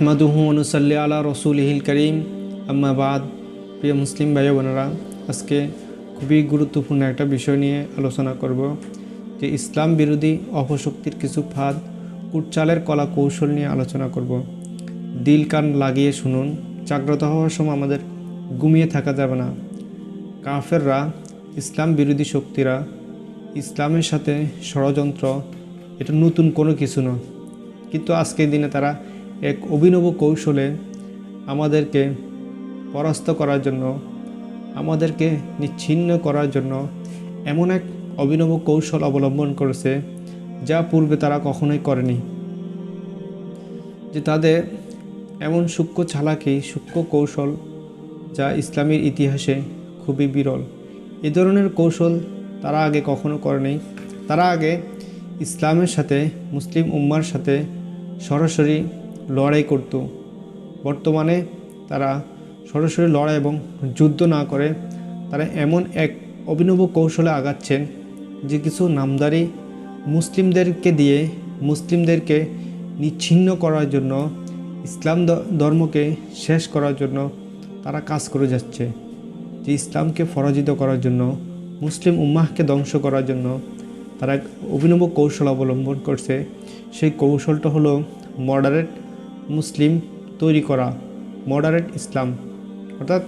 নাহমাদুহু অনুসাল্লি আলা রসুলহিল করিম আম্মাবাদ প্রিয় মুসলিম ভাই বোনেরা, আজকে খুবই গুরুত্বপূর্ণ একটা বিষয় নিয়ে আলোচনা করব, যে ইসলাম বিরোধী অপশক্তির কিছু ফাঁদ, কুটচালের কলা কৌশল নিয়ে আলোচনা করব। দিল কান লাগিয়ে শুনুন, জাগ্রত হওয়ার সময় আমাদের ঘুমিয়ে থাকা যাবে না। কাফেররা, ইসলাম বিরোধী শক্তিরা, ইসলামের সাথে ষড়যন্ত্র, এটা নতুন কোনো কিছু নয়। কিন্তু আজকের দিনে তারা এক অভিনব কৌশলে আমাদেরকে পরাস্ত করার জন্য, আমাদেরকে নিচ্ছিন্ন করার জন্য এমন এক অভিনব কৌশল অবলম্বন করেছে, যা পূর্বে তারা কখনোই করেনি। যে তাদের এমন সূক্ষ্ম চালাকি, সূক্ষ্ম কৌশল যা ইসলামের ইতিহাসে খুবই বিরল। এ ধরনের কৌশল তারা আগে কখনো করেনি। তারা আগে ইসলামের সাথে, মুসলিম উম্মার সাথে সরাসরি লড়াই করত। বর্তমানে তারা সরাসরি লড়াই এবং যুদ্ধ না করে তারা এমন এক অভিনব কৌশলে আগাচ্ছেন যে কিছু নামদারি মুসলিমদেরকে দিয়ে, মুসলিমদেরকে নিচ্ছিন্ন করার জন্য, ইসলাম ধর্মকে শেষ করার জন্য তারা কাজ করে যাচ্ছে। যে ইসলামকে পরাজিত করার জন্য, মুসলিম উম্মাহকে ধ্বংস করার জন্য তারা এক অভিনব কৌশল অবলম্বন করছে। সেই কৌশলটা হলো মডারেট মুসলিম তৈরি করা মডারেট ইসলাম, অর্থাৎ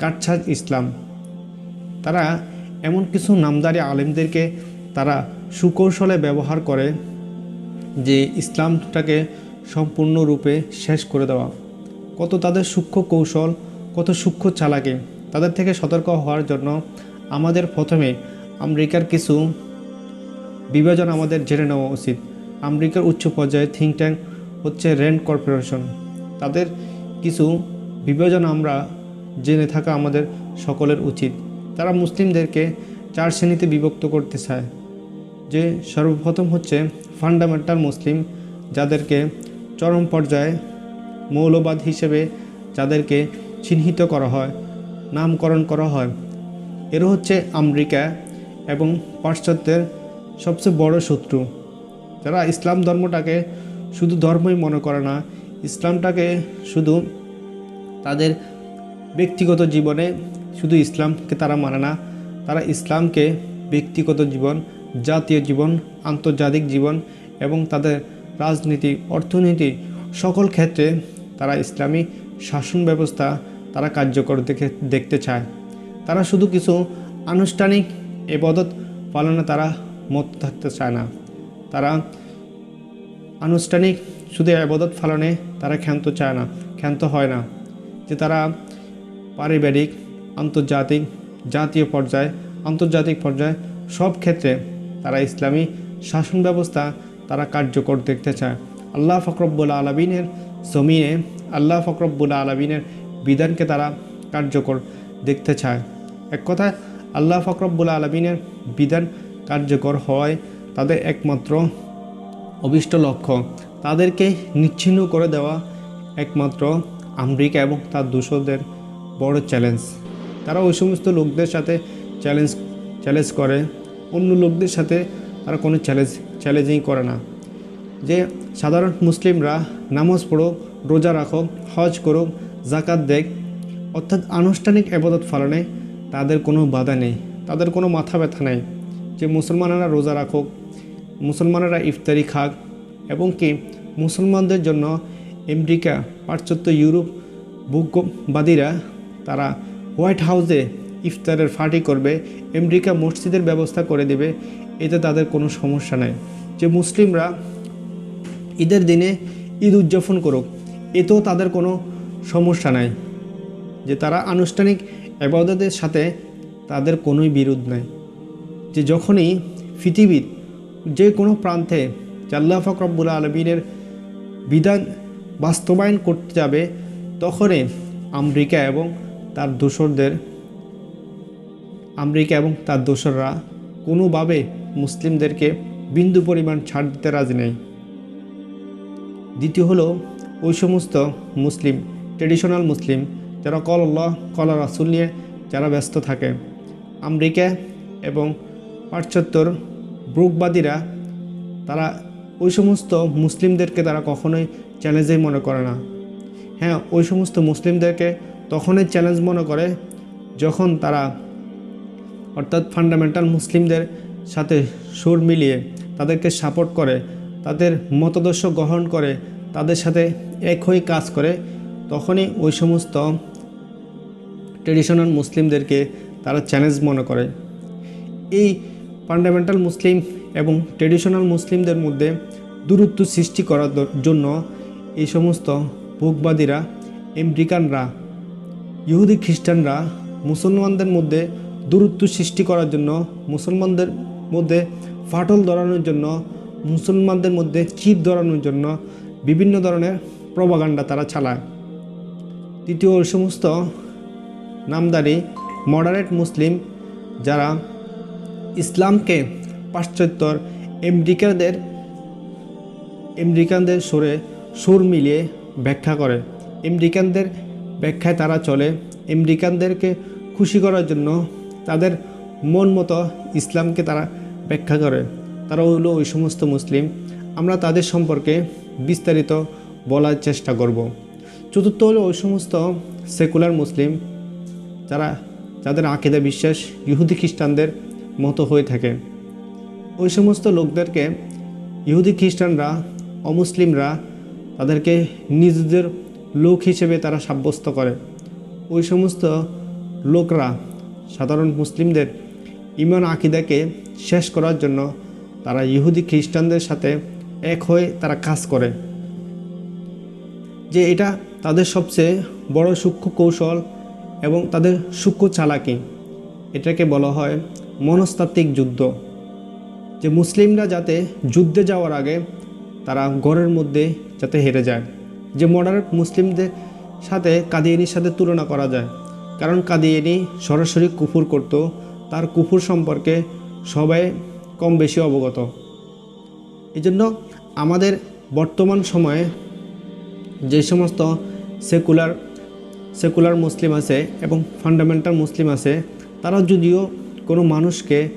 কাটছাট ইসলাম। তারা এমন কিছু নামদারি আলেমদেরকে তারা সুকৌশলে ব্যবহার করে যে ইসলামটাকে সম্পূর্ণরূপে শেষ করে দেওয়া। কত তাদের সূক্ষ্ম কৌশল, কত সূক্ষ্ম চালাকে, তাদের থেকে সতর্ক হওয়ার জন্য আমাদের প্রথমে আমেরিকার কিছু বিভাজন আমাদের জেনে নেওয়া উচিত। আমেরিকার উচ্চ পর্যায়ে থিঙ্ক ট্যাঙ্ক হচ্ছে রেন্ট কর্পোরেশন। তাদের কিছু বিভাজন আমরা জেনে থাকা আমাদের সকলের উচিত। তারা মুসলিমদেরকে চার শ্রেণীতে বিভক্ত করতে চায়। যে সর্বপ্রথম হচ্ছে ফান্ডামেন্টাল মুসলিম, যাদেরকে চরম পর্যায়ে মৌলবাদ হিসেবে যাদেরকে চিহ্নিত করা হয়, নামকরণ করা হয়। এরা হচ্ছে আমেরিকা এবং পাশ্চাত্যের সবচেয়ে বড় শত্রু। যারা ইসলাম ধর্মটাকে শুধু ধর্মই মনে করে না, ইসলামটাকে শুধু তাদের ব্যক্তিগত জীবনে শুধু ইসলামকে তারা মানে না, তারা ইসলামকে ব্যক্তিগত জীবন, জাতীয় জীবন, আন্তর্জাতিক জীবন এবং তাদের রাজনীতি, অর্থনীতি সকল ক্ষেত্রে তারা ইসলামী শাসন ব্যবস্থা তারা কার্যকর দেখে, দেখতে চায়। তারা শুধু কিছু আনুষ্ঠানিক এবাদত পালনে তারা মত থাকতে চায় না। তারা আনুষ্ঠানিক শুধু আবাদত ফালনে তারা ক্ষান্ত চায় না, ক্ষান্ত হয় না। যে তারা পারিবারিক, আন্তর্জাতিক, জাতীয় পর্যায়ে, আন্তর্জাতিক পর্যায়ে সব ক্ষেত্রে তারা ইসলামী শাসন ব্যবস্থা তারা কার্যকর দেখতে চায়। আল্লাহ ফকরব্বুল আলমিনের জমিনে, আল্লাহ ফকরব্বুল আলমিনের বিধানকে তারা কার্যকর দেখতে চায়। এক কথায়, আল্লাহ ফকরব্বুল আলমিনের বিধান কার্যকর হয় তাদের একমাত্র অভিষ্ট লক্ষ্য। তাদেরকে নিচ্ছিন্ন করে দেওয়া একমাত্র আমেরিকা এবং তার দূষকদের বড় চ্যালেঞ্জ। তারা ওই সমস্ত লোকদের সাথে চ্যালেঞ্জ চ্যালেঞ্জ করে। অন্য লোকদের সাথে তারা কোনো চ্যালেঞ্জ, চ্যালেঞ্জিং করে না। যে সাধারণ মুসলিমরা নামাজ পড়ুক রোজা রাখুক হজ করুক জাকাত দেখ, অর্থাৎ আনুষ্ঠানিক আবাদত পালনে তাদের কোনো বাধা নেই। তাদের কোনো মাথা ব্যথা নেই। যে মুসলমানেরা রোজা রাখুক মুসলমানেরা ইফতারি খাক এবং কি মুসলমানদের জন্য আমেরিকা, পাশ্চাত্য ইউরোপ ভূজ্ঞবাদীরা তারা হোয়াইট হাউসে ইফতারের পার্টি করবে, আমেরিকা মসজিদের ব্যবস্থা করে দেবে, এতে তাদের কোনো সমস্যা নাই। যে মুসলিমরা ঈদের দিনে ঈদ উদযাপন করুক, এতেও তাদের কোনো সমস্যা নাই। যে তারা আনুষ্ঠানিক আবাদতের সাথে তাদের কোনোই বিরোধ নাই। যে যখনই পৃথিবীর যে কোনো প্রান্তে জাল্লা ফকরব্বুল আলমিনের বিধান বাস্তবায়ন করতে যাবে, তখনই আমেরিকা এবং তার দোসরদের, আমেরিকা এবং তার দোসররা কোনোভাবে মুসলিমদেরকে বিন্দু পরিমাণ ছাড় দিতে রাজি নেই। দ্বিতীয় হলো, ওই সমস্ত মুসলিম ট্রেডিশনাল মুসলিম, যারা কল আল্লাহ, কল রাসুল নিয়ে যারা ব্যস্ত থাকে। আমেরিকা এবং পাশ্চাত্যর ব্রুকবাদীরা, তারা ওই সমস্ত মুসলিমদেরকে তারা কখনোই চ্যালেঞ্জেই মনে করে না। হ্যাঁ ওই সমস্ত মুসলিমদেরকে তখনই চ্যালেঞ্জ মনে করে যখন তারা অর্থাৎ ফান্ডামেন্টাল মুসলিমদের সাথে সুর মিলিয়ে তাদেরকে সাপোর্ট করে, তাদের মতাদর্শ গ্রহণ করে, তাদের সাথে এক হয়ে কাজ করে, তখনই ওই সমস্ত ট্রেডিশনাল মুসলিমদেরকে তারা চ্যালেঞ্জ মনে করে। এই ফান্ডামেন্টাল মুসলিম এবং ট্রেডিশনাল মুসলিমদের মধ্যে দূরত্ব সৃষ্টি করার জন্য এই সমস্ত ভোগবাদীরা, আমেরিকানরা, ইহুদি খ্রিস্টানরা মুসলমানদের মধ্যে দূরত্ব সৃষ্টি করার জন্য, মুসলমানদের মধ্যে ফাটল ধরানোর জন্য, মুসলমানদের মধ্যে চিপ ধরানোর জন্য বিভিন্ন ধরনের প্রবাগান্ডা তারা চালায়। তৃতীয় সমস্ত নামদারি মডারেট মুসলিম যারা ইসলামকে পাশ্চাত্যর আমেরিকানদের আমেরিকানদের সুরে সুর মিলিয়ে ব্যাখ্যা করে। আমেরিকানদের ব্যাখ্যায় তারা চলে। আমেরিকানদেরকে খুশি করার জন্য তাদের মন মতো ইসলামকে তারা ব্যাখ্যা করে। তারা হলো ওই সমস্ত মুসলিম। আমরা তাদের সম্পর্কে বিস্তারিত বলার চেষ্টা করব। চতুর্থ হলো ওই সমস্ত সেকুলার মুসলিম, যারা, যাদের আকিদা বিশ্বাস, ইহুদি খ্রিস্টানদের মতো হয়ে থাকে। ওই সমস্ত লোকদেরকে ইহুদি খ্রিস্টানরা, অমুসলিমরা তাদেরকে নিজেদের লোক হিসেবে তারা সাব্যস্ত করে। ওই সমস্ত লোকরা সাধারণ মুসলিমদের ইমান আকিদাকে শেষ করার জন্য তারা ইহুদি খ্রিস্টানদের সাথে এক হয়ে তারা কাজ করে। যে এটা তাদের সবচেয়ে বড় সূক্ষ্ম কৌশল এবং তাদের সূক্ষ্ম চালাকি। এটাকে বলা হয় মনস্তাত্ত্বিক যুদ্ধ, যে মুসলিমরা যাতে যুদ্ধে যাওয়ার আগে তারা ঘরের মধ্যে যাতে হেরে যায়। যে মডারেট মুসলিমদের সাথে কাদিয়ানির সাথে তুলনা করা যায়, কারণ কাদিয়ানি সরাসরি কুফুর করত, তার কুফুর সম্পর্কে সবাই কম বেশি অবগত। এই জন্য আমাদের বর্তমান সময়ে যে সমস্ত সেকুলার সেকুলার মুসলিম আছে এবং ফান্ডামেন্টাল মুসলিম আছে তারা যদিও কোনো মানুষকে,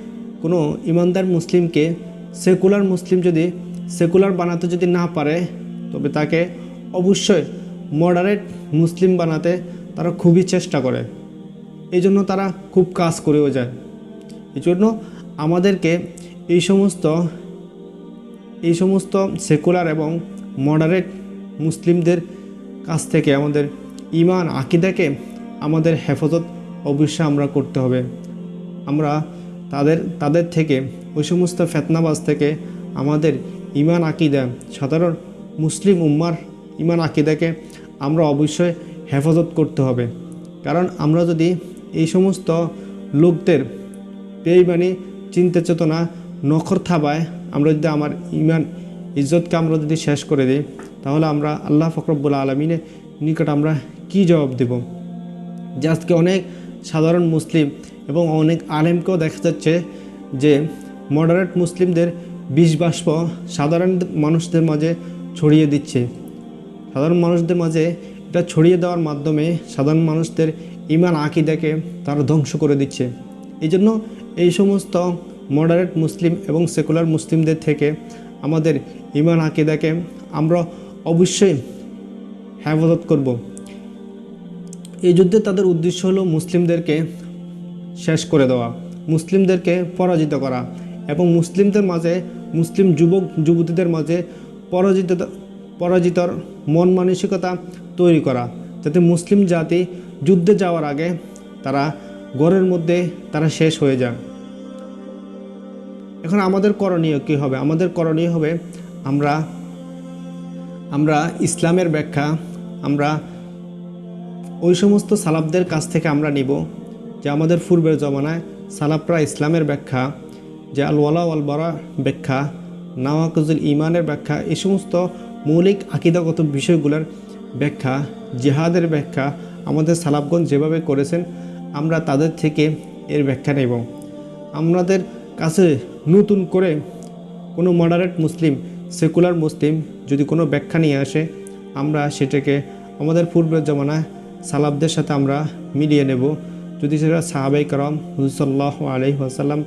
কোনো ইমানদার মুসলিমকে, সেকুলার মুসলিম যদি সেকুলার বানাতে যদি না পারে, তবে তাকে অবশ্যই মডারেট মুসলিম বানাতে তারা খুবই চেষ্টা করে। এই জন্য তারা খুব কাজ করেও যায়। এই জন্য আমাদেরকে এই সমস্ত এই সমস্ত সেকুলার এবং মডারেট মুসলিমদের কাছ থেকে আমাদের ইমান আকিদাকে আমাদের হেফাজত অবশ্যই আমরা করতে হবে। আমরা তাদের তাদের থেকে, ওই সমস্ত ফেতনাবাজ থেকে আমাদের ইমান আকিদা, সাধারণ মুসলিম উম্মার ইমান আকিদাকে আমরা অবশ্যই হেফাজত করতে হবে। কারণ আমরা যদি এই সমস্ত লোকদের বেইমানি চিন্তা চেতনা নখর থাবায় আমরা যদি আমার ইমান ইজ্জতকে আমরা যদি শেষ করে দিই, তাহলে আমরা আল্লাহ ফকরবুল আলমিনের নিকট আমরা কি জবাব দেব? যে আজকে অনেক সাধারণ মুসলিম এবং অনেক আলেমকেও দেখা যাচ্ছে যে মডারেট মুসলিমদের বিষ বাষ্প সাধারণ মানুষদের মাঝে ছড়িয়ে দিচ্ছে। সাধারণ মানুষদের মাঝে এটা ছড়িয়ে দেওয়ার মাধ্যমে সাধারণ মানুষদের ইমান আঁকি আকিদাকে তারা ধ্বংস করে দিচ্ছে। এই জন্য এই সমস্ত মডারেট মুসলিম এবং সেকুলার মুসলিমদের থেকে আমাদের ইমান আকিদাকে আমরা অবশ্যই হেফাজত করব। এই যুদ্ধে তাদের উদ্দেশ্য হলো মুসলিমদেরকে শেষ করে দেওয়া, মুসলিমদেরকে পরাজিত করা এবং মুসলিমদের মাঝে, মুসলিম যুবক, যুবতীদের মাঝে পরাজিত, পরাজিতর মন মানসিকতা তৈরি করা যাতে মুসলিম জাতি যুদ্ধে যাওয়ার আগে তারা ঘরের মধ্যে তারা শেষ হয়ে যান এখন আমাদের করণীয় কী হবে? আমাদের করণীয় হবে আমরা আমরা ইসলামের ব্যাখ্যা, আমরা ওই সমস্ত সালাবদের কাছ থেকে আমরা নিব, যে আমাদের পূর্বের জমানায় সালাবরা ইসলামের ব্যাখ্যা, যে আল ওয়ালা ওয়াল বরা ব্যাখ্যা, নাওয়াকুজুল ইমানের ব্যাখ্যা, এই সমস্ত মৌলিক আকিদাগত বিষয়গুলোর ব্যাখ্যা, জেহাদের ব্যাখ্যা আমাদের সালাবগঞ্জ যেভাবে করেছেন, আমরা তাদের থেকে এর ব্যাখ্যা নেব। আমাদের কাছে নতুন করে কোনো মডারেট মুসলিম সেকুলার মুসলিম যদি কোনো ব্যাখ্যা নিয়ে আসে, আমরা সেটাকে আমাদের পূর্বের জমানায় সালাবদের সাথে আমরা মিলিয়ে নেব। যদি সেটা সাহাবাই করম হুজুসাল্লাহ আলহি আসাল্লাম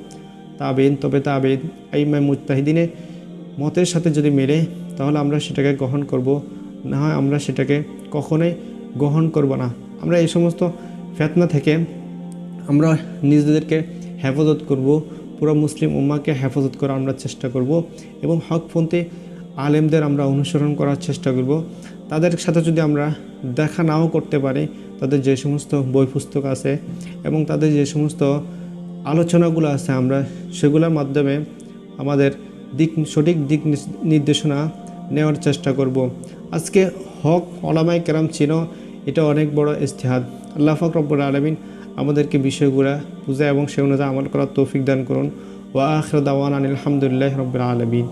তাবেন তবে তাবেন আইমাই মুজতাহিদিনে মতের সাথে যদি মেলে, তাহলে আমরা সেটাকে গ্রহণ করব। না হয় আমরা সেটাকে কখনোই গ্রহণ করব না। আমরা এই সমস্ত ফেতনা থেকে আমরা নিজেদেরকে হেফাজত করব, পুরো মুসলিম উম্মাকে হেফাজত করার আমরা চেষ্টা করব এবং হকপন্থী আলেমদের আমরা অনুসরণ করার চেষ্টা করব। তাদের সাথে যদি আমরা দেখা নাও করতে পারি, তাদের যে সমস্ত বই পুস্তক আছে এবং তাদের যে সমস্ত আলোচনাগুলো আছে, আমরা সেগুলোর মাধ্যমে আমাদের দিক, সঠিক দিক নির্দেশনা নেওয়ার চেষ্টা করব। আজকে হক ওলামাই কেরাম ছিল, এটা অনেক বড় ইস্তেহাদ আল্লাহ ফাক রব্বুল আলমিন আমাদেরকে বিষয়গুলো বুঝা এবং সে অনুযায়ী আমল করার তৌফিক দান করুন। ওয়া আখর দাওয়ান আনিল আলহামদুলিল্লাহ রব্বুল আলমিন।